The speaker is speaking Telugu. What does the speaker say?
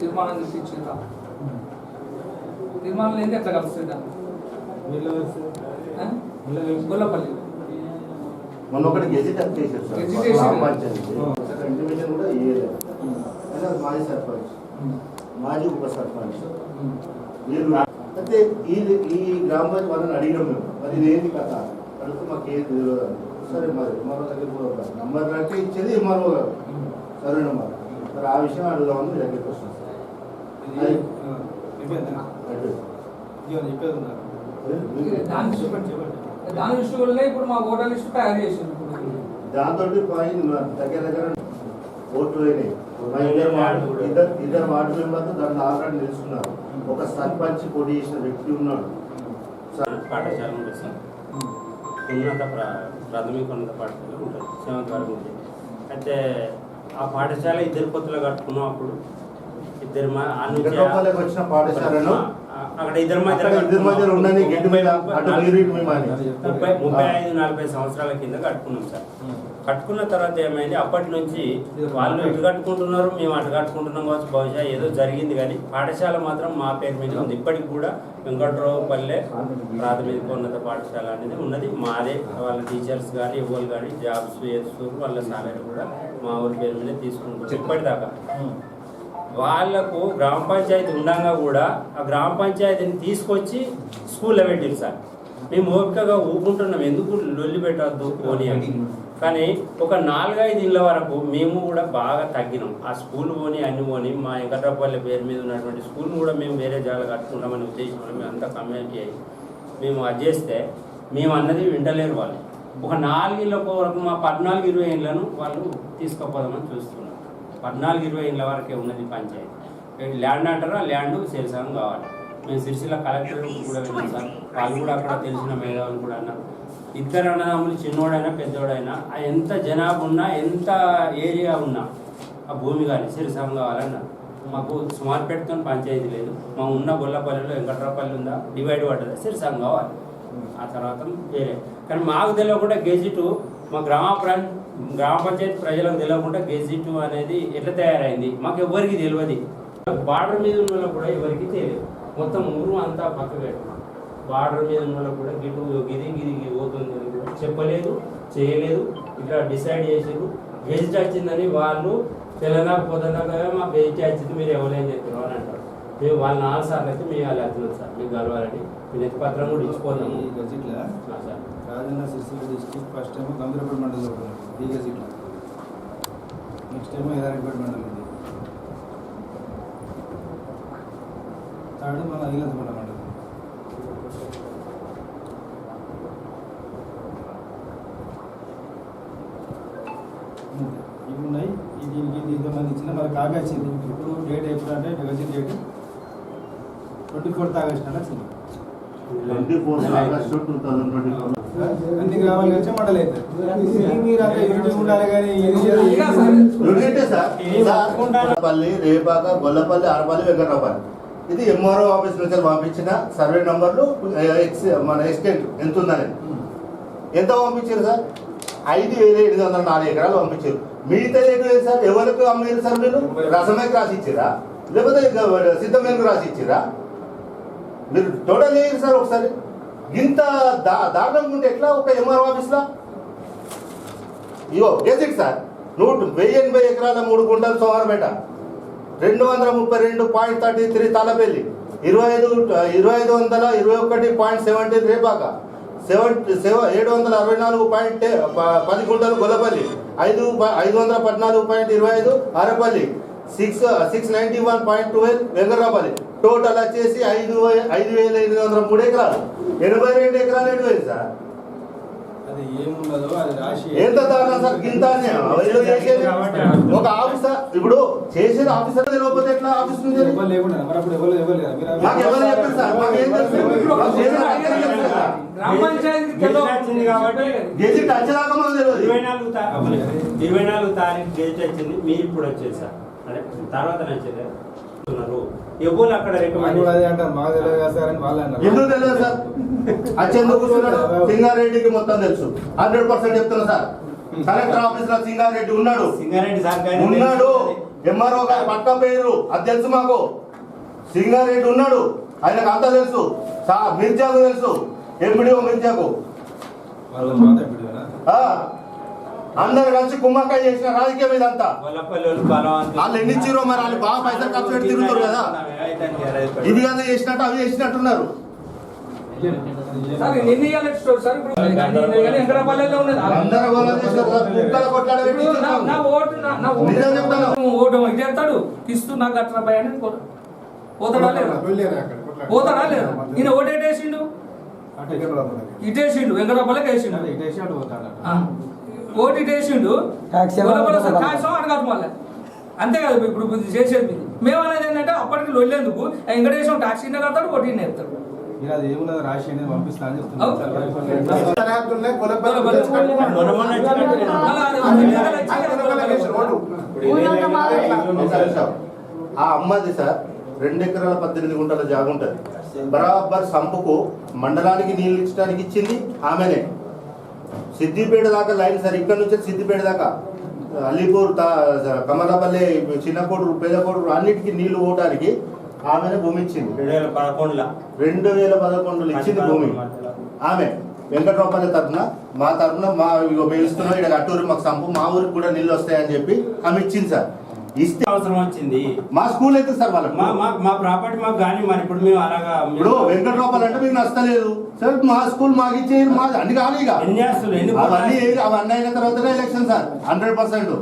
తీర్మానం చేసి ఇచ్చిందా తీర్మానం ఏంది ఎట్లా కలుస్తుంది దాన్ని? ఆ? గొల్లపల్లి మొన్న ఒకటి గెజిట్ అప్ చేశారు సార్ ఇంటిమేషన్ కూడా ఇయ్యలేదు. అయినా అది మాజీ సర్పంచ్. మాజీ ఉప సర్పంచ్. అయితే ఈ ఈ గ్రామ పంచాయతీ వాళ్ళని అడిగినాం మేము. మరి ఇది ఏంటి కథ? అడిగితే మాకు ఏది తెలియదు. సరే మరి ఎంఆర్ఓ దగ్గర కూడా నంబర్ అంటే ఇచ్చేది ఎంఆర్ఓ గారు సరే నెంబర్ మరి ఆ విషయం అడుగుదామని మీ దగ్గరికి వస్తాం. సార్ అది- అడ్డు. దాని దృష్టి దాని దృష్టి వల్లనే ఇప్పుడు మా ఓటర్ లిస్టు తయారు చేసింది ఇప్పుడు. దాంతో పైన దగ్గర దగ్గర ఓట్లు అయినాయి. ఇద్దరు వార్డు ఇద్దరు ఇద్దరు వార్డు మెంబర్లు దాంట్లో ఆల్రెడీ నిలుచుకున్నారు ఒక సర్పంచ్ పోటీ చేసిన వ్యక్తి ఉన్నాడు. పాఠశాల ఉన్నత ప్రాథమిక ఉన్నత పాఠశాల ఉంటుంది సెవెంత్ వరకు ఉంది అయితే ఆ పాఠశాల ఇద్దరు పొత్తులు కట్టుకున్నాం అప్పుడు. ఇద్దరు వచ్చిన పాఠశాలను అక్కడ ఇద్దరు. ముప్పై ముప్పై ఐదు నలభై సంవత్సరాల కింద కట్టుకున్నాం సార్. కట్టుకున్న తర్వాత ఏమైంది? అప్పటి నుంచి వాళ్ళు ఇటు కట్టుకుంటున్నారు? మేము అటు కట్టుకుంటున్నాం కావచ్చు. బహుశా ఏదో జరిగింది కానీ పాఠశాల మాత్రం మా పేరు మీద ఉంది. ఇప్పటికి కూడా వెంకట్రావు పల్లె ప్రాథమిక ఉన్నత పాఠశాల అనేది ఉన్నది. మాదే వాళ్ళ టీచర్స్ కానీ ఎవరు కానీ జాబ్స్ చేస్తారు వాళ్ళ సాలరీ కూడా మా ఊరి పేరు మీద తీసుకుంటారు ఇప్పటిదాకా వాళ్ళకు గ్రామ పంచాయతీ ఉండగా కూడా ఆ గ్రామ పంచాయతీని తీసుకొచ్చి స్కూల్లో పెట్టింది సార్. మేము ఓపికగా ఊపుకుంటున్నాం. ఎందుకు లొల్లి పెట్టద్దు పోనీ అని. కానీ ఒక నాలుగైదు ఇళ్ళ వరకు మేము కూడా బాగా తగ్గినాం. ఆ స్కూల్ పోని అన్ని పోని మా వెంకట్రాపల్లి పేరు మీద ఉన్నటువంటి స్కూల్ కూడా మేము వేరే జాగా కట్టుకుంటామని ఉద్దేశంలో మేము అంతా కమ్యూనిటీ అయ్యి మేము అది చేస్తే మేము అన్నది వింటలేరు వాళ్ళు. ఒక నాలుగిళ్ళ వరకు మా పద్నాలుగు ఇరవై ఇళ్ళను వాళ్ళు తీసుకుపోదామని చూస్తున్నారు. పద్నాలుగు ఇరవై ఇళ్ళ వరకే ఉన్నది పంచాయతీ. ల్యాండ్ అంటారా? ల్యాండ్ శిరసంగం కావాలి. మేము సిరిసిల్ల కలెక్టర్ కూడా వెళ్ళాం సార్. వాళ్ళు కూడా అక్కడ తెలిసిన మేధావులు కూడా అన్నారు. ఇద్దరు అన్నదమ్ములు చిన్నోడైనా పెద్దోడైనా ఎంత జనాభా ఉన్నా ఎంత ఏరియా ఉన్నా ఆ భూమి కానీ సిరిసం కావాలన్నారు మాకు సుమారుపేటతో పంచాయతీ లేదు. మా ఉన్న గొల్లపల్లిలో వెంకట్రాపల్లి ఉందా? డివైడ్ పడ్డదా. సిరిసం కావాలి. ఆ తర్వాత వేరే. కానీ మాకు తెలియకుండా గెజిట్ మా గ్రామ ప్రా గ్రామ పంచాయతీ ప్రజలకు తెలియకుండా గెజిట్ అనేది ఎట్లా తయారైంది? మాకు ఎవరికి తెలియదు. బార్డర్ మీద ఉన్న కూడా ఎవరికి తెలియదు. మొత్తం ఊరు అంతా పక్క బార్డర్ మీద ఉన్న కూడా గిటు గిది గిది గిది పోతుంది అని కూడా చెప్పలేదు చేయలేదు. ఇట్లా డిసైడ్ చేసారు గెజిట్ వచ్చిందని వాళ్ళు తెలంగాణ పొద్దున్నాక మా గెజిట్ వచ్చింది మీరు ఎవరైనా చెప్పారు అని అంటారు. మేము వాళ్ళ నాలుగు సార్లు అయితే మేము వాళ్ళు వెళ్తున్నాం సార్ మీకు కలవాలని మీ నెత్తి పత్రం కూడా ఇచ్చిపోతాము ఈ గజిట్ల sir. Rajanna Sircilla district first time Gambhiraopet మండలంలో ఉన్నది ఈ గజిట్ల. నెక్స్ట్ టైం ఎదారిపేట మండలం థర్డ్ మన మండలం అంతే. ఇవి ఉన్నాయి. ఈ దీనికి దీనికి సంబంధించిన మన కాపీ వచ్చింది ఇప్పుడు డేట్ ఎప్పుడు అంటే gazette date twenty fourth August అంటే వచ్చింది అన్ని గ్రామాలు వచ్చే మండలం పల్లి రేపాక గొల్లపల్లి ఆరపల్లి వెంకటరాపల్లి ఇది ఎంఆర్ఓ ఆఫీస్ నుంచి పంపించిన సర్వే నంబర్లు ఎక్స్ మన ఎక్స్టెంట్ ఎంత ఉందని ఎంత పంపించారు సార్? ఐదు వేల ఎనిమిది వందల నాలుగు ఎకరాలు పంపించారు. మిగతా ఎటు లేదు సార్? ఎవరికి అమ్మారు సార్ మీరు రసమే రాసి ఇచ్చిరా? లేకపోతే సిద్ధమైనకు రాసి ఇచ్చిరా? మీరు టోటల్ చేయండి సార్ ఒకసారి? ఇంత దా దారుణంగా ఉంటే ఎట్లా ఒక ఎంఆర్ఓ ఆఫీస్లో ఇగో గెజిట్ సార్. నూట వెయ్యి ఎనభై ఎకరాల మూడు గుంటలు సోమరపేట రెండు వందల ముప్పై రెండు పాయింట్ థర్టీ త్రీ తలపల్లి. ఇరవై ఐదు ఇరవై ఐదు వందల ఇరవై ఒకటి పాయింట్ సెవెంటీన్ రేపాక సెవెన్ సెవ ఏడు వందల అరవై నాలుగు పాయింట్ పది గుంటలు గొల్లపల్లి. ఐదు ఐదు వందల పద్నాలుగు పాయింట్ ఇరవై ఐదు Arapalli. Six six ninety one point twelve Venkatarapalli total వచ్చేసి ఐదు ఐదు వేల ఎనిమిది వందల మూడు ఎకరాలు. ఎనభై రెండు ఎకరాలు ఎటు పోయింది సార్? ఎంత దారుణం సార్? గింత? ఒక ఆఫీసర్ ఇప్పుడు చేసేది ఆఫీసర్ తెలియకపోతే ఎట్లా ఆఫీస్ నుంచి ఎవరు లేకుండా మరి అప్పుడు ఎవరు ఎవరు గెజిట్ తెలియదు. వచ్చేదాకా ఇరవై తెలియదు. నాలుగు తా- ఇరవై నాలుగు తారీఖు గెజిట్ వచ్చింది. మీరు ఇప్పుడు వచ్చేది సార్. అంటే తర్వాత నచ్చేది. ఎవరు అక్కడ అదే ఎందుకు తెలియదు సార్? అచ్చెందుకు కూర్చున్నాడు? సింగారెడ్డికి మొత్తం తెలుసు. హండ్రెడ్ పర్సెంట్ చెప్తున్నా సార్. కలెక్టర్ ఆఫీస్లో సింగారెడ్డి ఉన్నాడు. సింగారెడ్డి సార్ ఉన్నాడు. ఎంఆర్ఓ గారు పక్క పేరు అది తెలుసు మాకు. సింగారెడ్డి ఉన్నాడు. ఆయనకు అంతా తెలుసు. మిర్జాకు తెలుసు. ఎంపీడీఓ మిర్జాకు. అందరు కలిసి కుమ్మకాయ చేసిన రాజకీయం ఇదంతా. గొల్లపల్లి వాళ్ళు బలవంతులు. వాళ్ళు ఎన్ని ఇచ్చిరో మరి వాళ్ళు బాగా పైసలు ఖర్చు పెట్టి తిరుగుతారు కదా. ఇది కదా చేసినట్టు అవి చేసినట్టున్నారు. సార్ నిన్న ఇయ్యాలి స్టోర్ సార్. ఇప్పుడు ఎంకరాపల్లెలో ఉన్నది. నా- నా. ఓటు నా- నా ఓటు. ఓటు చేస్తాడు. నాకు అట్లా భయ అని పో- పోతాడా లేదా? పోతాడా లేదా? ఈయన ఓటు ఎటేసిండు అటు ఇక్కడ రాదు. ఇటేసిండు వెంకటపల్లకి వేసిండు. ఓటు ఇటేసిండు కాయసం అడగదు మళ్ళీ. అంతే కదా ఇప్పుడు చేసేది. మేము అనేది ఏంటంటే అప్పటికి లొల్లేందుకు. వెంకటేశ్వరం టాక్సీ కడతాడు ఓటు ఈయన వేస్తాడు. మీరు అది ఏమున్నది రాసి అనేది పంపిస్తా అని. చెప్తున్నారు. ఆ అమ్మది సార్ రెండు ఎకరాల పద్దెనిమిది గుంటల జాగ ఉంటుంది బరాబర్ సంపుకు మండలానికి నీళ్ళు ఇచ్చడానికి ఇచ్చింది ఆమెనే సిద్దిపేట దాకా లైన్ సార్ ఇక్కడ నుంచి సిద్దిపేట దాకా అలీపూర్ తా- కమలాపల్లి చిన్నకోటూరు పేదకోటూరు అన్నిటికీ నీళ్ళు పోవడానికి ఆమెనే భూమి ఇచ్చింది రెండు వేల పదకొండులో రెండు వేల పదకొండులో ఇచ్చింది భూమి ఆమె వెంకట్రావుపల్లి తరఫున మా తరఫున మా ఇస్తున్నాం ఇక్కడ అట్టూరు మాకు సంపు మా ఊరికి కూడా నీళ్ళు వస్తాయని చెప్పి ఆమె ఇచ్చింది సార్. ఇస్తే అవసరం వచ్చింది. మా స్కూల్ అయితే సార్ వాళ్ళకి? మా ప్రాపర్టీ మాకు కానీ మరి ఇప్పుడు మేము అలాగా ఇప్పుడు వెంకట్రావుపల్లి అంటే మీకు నచ్చలేదు. సార్ మా స్కూల్ మాకు ఇచ్చేది మా అన్ని ఎన్ని అవన్నీ అవన్నీ అయిన తర్వాతనే ఎలక్షన్ సార్ హండ్రెడ్ పర్సెంట్.